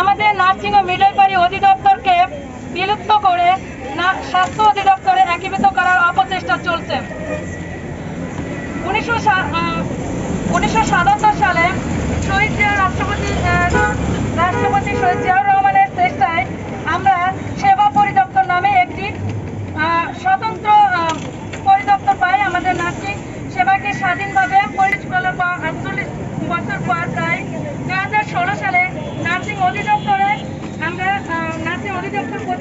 আমাদের নার্সিং ও মিডলপারি অধিদপ্তরকে বিলুপ্ত করে স্বাস্থ্য অধিদপ্তরে একীভূত করার অপচেষ্টা চলছে। উনিশশো উনিশশো সালে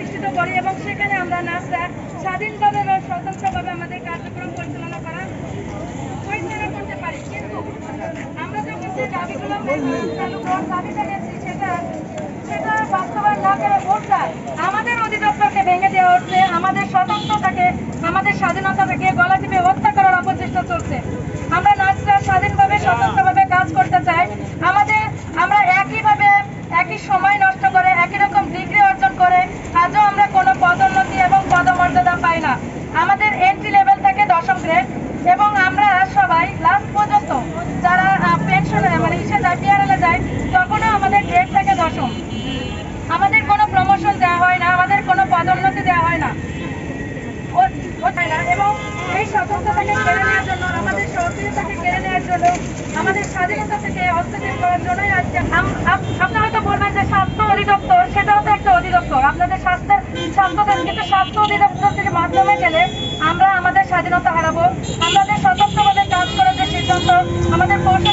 প্রতিষ্ঠিত করি এবং সেখানে আমরা নাচটা স্বাধীনভাবে এবং স্বতন্ত্রভাবে আমাদের কার্যক্রম পরিচালনা করা পরিচালনা করতে পারি। কিন্তু আমরা যখন যে দাবিগুলো চালু করার দাবি জানিয়েছি সেটা সেটা বাস্তবায়ন না করে উল্টা আমাদের অধিদপ্তরকে ভেঙে দেওয়া হচ্ছে আমাদের স্বতন্ত্রতাকে আমাদের স্বাধীনতাকে গলা টিপে হত্যা করার অপচেষ্টা চলছে আমরা নার্সরা স্বাধীনভাবে স্বতন্ত্রভাবে কাজ করতে চাই আমাদের আমরা একইভাবে একই সময় নষ্ট করে একই রকম ডিগ্রি অর্জন করে আজও আমরা কোনো পদোন্নতি এবং পদমর্যাদা পাই না আমাদের এন্ট্রি লেভেল থাকে দশম এবং আমরা সবাই লাস্ট পর্যন্ত যারা পেনশনে মানে ইসে যায় যায়, তখনও আমাদের গ্রেড থাকে দশম আমাদের কোনো প্রমোশন দেওয়া হয় না, আমাদের কোনো পদোন্নতি দেওয়া হয় না। এবং আমাদের স্বাধীনতা থেকে হস্তক্ষেপ করার জন্যই আজকে আপনারা তো বলবেন যে স্বাস্থ্য অধিদপ্তর, সেটাও তো একটা অধিদপ্তর। আপনাদের স্বাস্থ্য কিন্তু স্বাস্থ্য অধিদপ্তর থেকে মাধ্যমে গেলে আমরা আমাদের স্বাধীনতা হারাবো। আমাদের স্বতন্ত্রভাবে কাজ করার যে সিদ্ধান্ত আমাদের কৌশল